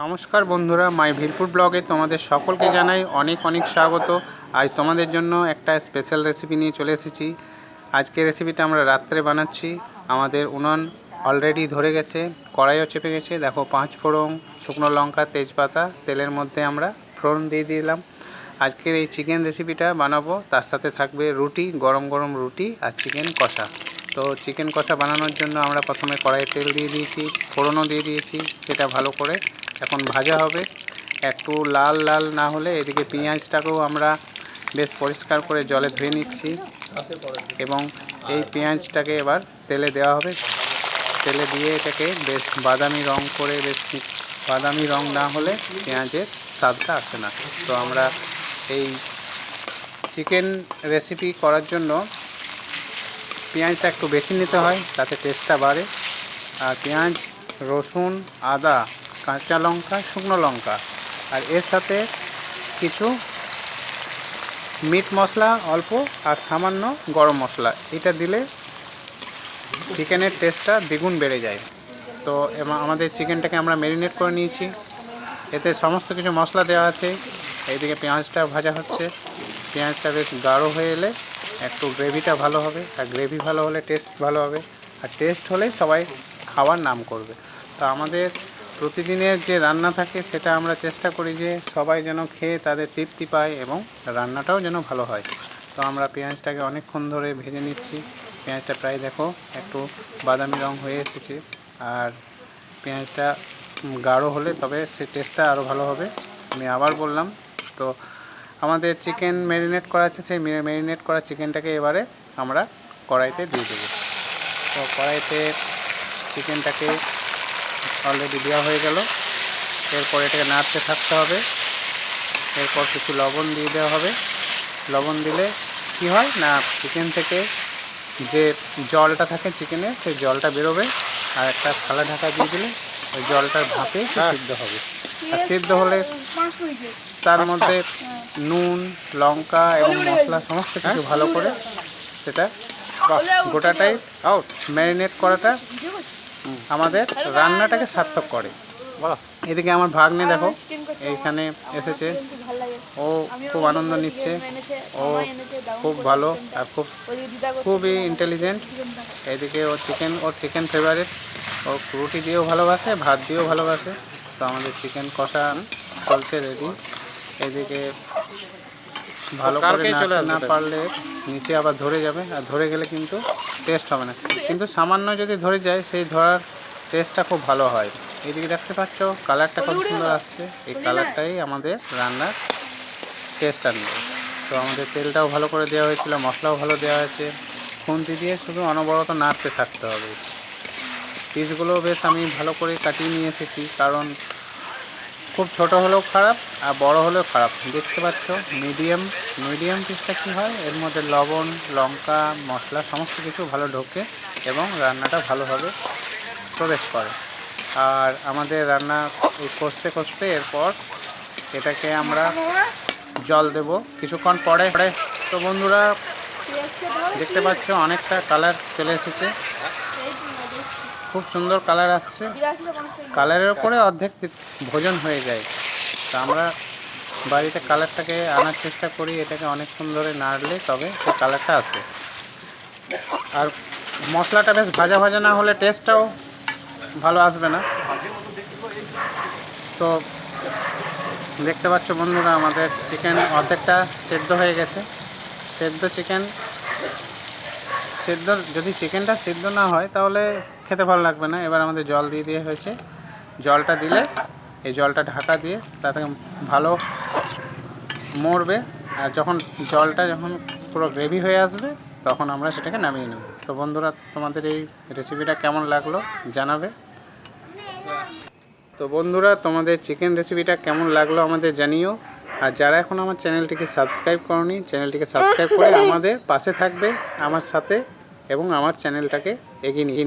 নমস্কার বন্ধুরা, মাই ভিরপুর ব্লগে তোমাদের সকলকে জানাই অনেক অনেক স্বাগত। আজ তোমাদের জন্য একটা স্পেশাল রেসিপি নিয়ে চলে এসেছি। আজকে রেসিপিটা আমরা রাত্রে বানাচ্ছি। আমাদের উনুন অলরেডি ধরে গেছে, কড়াইও চেপে গেছে। দেখো, পাঁচ ফোড়ন, শুকনো লঙ্কা, তেজপাতা, তেলের মধ্যে আমরা ফোড়ন দিয়ে দিলাম। আজকের এই চিকেন রেসিপিটা বানাবো। তার সাথে থাকবে রুটি, গরম গরম রুটি আর চিকেন কষা। তো চিকেন কষা বানানোর জন্য আমরা প্রথমে কড়াইয়ে তেল দিয়ে দিয়েছি, ফোড়নও দিয়ে দিয়েছি, সেটা ভালো করে এখন ভাজা হবে। একটু লাল লাল না হলে এদিকে পেঁয়াজটাকেও আমরা বেশ পরিষ্কার করে জলে ধুয়ে নিচ্ছি এবং এই পেঁয়াজটাকে এবার তেলে দেওয়া হবে। তেলে দিয়ে এটাকে বেশ বাদামি রং করে বেশ বাদামি রং না হলে পেঁয়াজের স্বাদটা আসে না। তো আমরা এই চিকেন রেসিপি করার জন্য পেঁয়াজটা একটু বেশি নিতে হয়, তাতে টেস্টটা বাড়ে। আর পেঁয়াজ, রসুন, আদা কাঁচা লঙ্কা, শুকনো লঙ্কা। আর এর সাথে কিছু মিট মশলা অল্প আর সামান্য গরম মশলা। এটা দিলে চিকেনের টেস্টটা দ্বিগুণ বেড়ে যায়। তো আমাদের চিকেনটাকে আমরা ম্যারিনেট করে নিয়েছি। এতে সমস্ত কিছু মশলা দেওয়া আছে। এইদিকে পেঁয়াজটা ভাজা হচ্ছে। পেঁয়াজটা বেশ গাঢ় হয়ে এলে একটু গ্রেভিটা ভালো হবে। আর গ্রেভি ভালো হলে টেস্ট ভালো হবে। আর টেস্ট হলেই সবাই খাওয়ার নাম করবে। তো আমাদের প্রতিদিনের যে রান্না থাকে সেটা আমরা চেষ্টা করি যে সবাই যেন খেয়ে তাদের তৃপ্তি পায় এবং রান্নাটাও যেন ভালো হয়। তো আমরা পেঁয়াজটাকে অনেকক্ষণ ধরে ভেজে নিচ্ছি। পেঁয়াজটা প্রায় দেখো একটু বাদামি রং হয়ে এসেছে। আর পেঁয়াজটা গাঢ় হলে তবে সে টেস্টটা আরও ভালো হবে। আমি আবার বললাম, তো আমাদের চিকেন ম্যারিনেট করা আছে, সেই ম্যারিনেট করা চিকেনটাকে এবারে আমরা কড়াইতে দিয়ে দেবো। তো কড়াইতে চিকেনটাকে অলরেডি দেওয়া হয়ে গেল। এরপর এটাকে নাড়তে থাকতে হবে। এরপর কিছু লবণ দিয়ে দেওয়া হবে। লবণ দিলে কি হয় না চিকেন থেকে যে জলটা থাকে চিকেনে সেই জলটা বেরোবে আর একটা থালা ঢাকা দিয়ে দিলে ওই জলটার ভাপে সিদ্ধ হবে। আর সিদ্ধ হলে তার মধ্যে নুন লঙ্কা এবং মশলা সমস্ত কিছু ভালো করে সেটা গোটাটাই আউট ম্যারিনেট করাটা আমাদের রান্নাটাকে সার্থক করে। এদিকে আমার ভাগ্নে দেখো এইখানে এসেছে। ও খুব আনন্দ নিচ্ছে। ও খুব ভালো আর খুব খুবই ইন্টেলিজেন্ট এদিকে ও চিকেন ওর চিকেন ফেভারিট ও রুটি দিয়েও ভালোবাসে ভাত দিয়েও ভালোবাসে। তো আমাদের চিকেন কষা চলছে রেডি এদিকে ভালো করে না পারলে নিচে আবার ধরে যাবে আর ধরে গেলে কিন্তু টেস্ট হবে না। কিন্তু সামান্য যদি ধরে যায় সেই ধরার টেস্টটা খুব ভালো হয়। এদিকে দেখতে পাচ্ছ কালারটা কত সুন্দর আসছে। এই কালারটাই আমাদের রান্নার টেস্ট আনবে তো আমাদের তেলটাও ভালো করে দেওয়া হয়েছিল মশলাও ভালো দেওয়া হয়েছে। খুন্তি দিয়ে শুধু অনবরত নাড়তে থাকতে হবে। পিসগুলো বেশ আমি ভালো করে কাটিয়ে নিয়ে এসেছি কারণ খুব ছোট হলেও খারাপ আর বড় হলেও খারাপ। দেখতে পাচ্ছ মিডিয়াম মিডিয়াম পিসটা কী হয়? এর মধ্যে লবণ, লঙ্কা, মশলা, সমস্ত কিছু ভালো ঢোকে এবং রান্নাটা ভালোভাবে প্রবেশ করে। আর আমাদের রান্না কষতে কষতে এরপর এটাকে আমরা জল দেব কিছুক্ষণ পরে। তো বন্ধুরা, দেখতে পাচ্ছ, অনেকটা কালার চলে এসেছে। খুব সুন্দর কালার আসছে। কালারের ওপরে অর্ধেক ভোজন হয়ে যায়। তা আমরা বাড়িতে কালারটাকে আনার চেষ্টা করি, এটাকে অনেকক্ষণ ধরে নাড়লে তবে সেই কালারটা আসে। আর মশলাটা বেশ ভাজা ভাজা না হলে টেস্টটাও ভালো আসবে না। তো দেখতে পাচ্ছ বন্ধুরা, আমাদের চিকেন অর্ধেকটা সেদ্ধ হয়ে গেছে। সেদ্ধ চিকেন সেদ্ধ, যদি চিকেনটা সেদ্ধ না হয় তাহলে খেতে ভালো লাগবে না। এবার আমাদের জল দিয়ে দিয়ে হয়েছে। জলটা দিলে, এই জলটা ঢাকা দিয়ে তাতে ভালো মরবে। আর যখন জলটা যখন পুরো গ্রেভি হয়ে আসবে, তখন আমরা সেটাকে নামিয়ে নেব। তো বন্ধুরা, তোমাদের এই রেসিপিটা কেমন লাগল জানাবে? তো বন্ধুরা, তোমাদের চিকেন রেসিপিটা কেমন লাগল আমাদের জানিও। আর যারা এখন আমার চ্যানেলটিকে সাবস্ক্রাইব করনি চ্যানেলটিকে সাবস্ক্রাইব করে আমাদের পাশে থাকবে, আমার সাথে। এবং আমার চ্যানেলটাকে এগিয়ে নিয়ে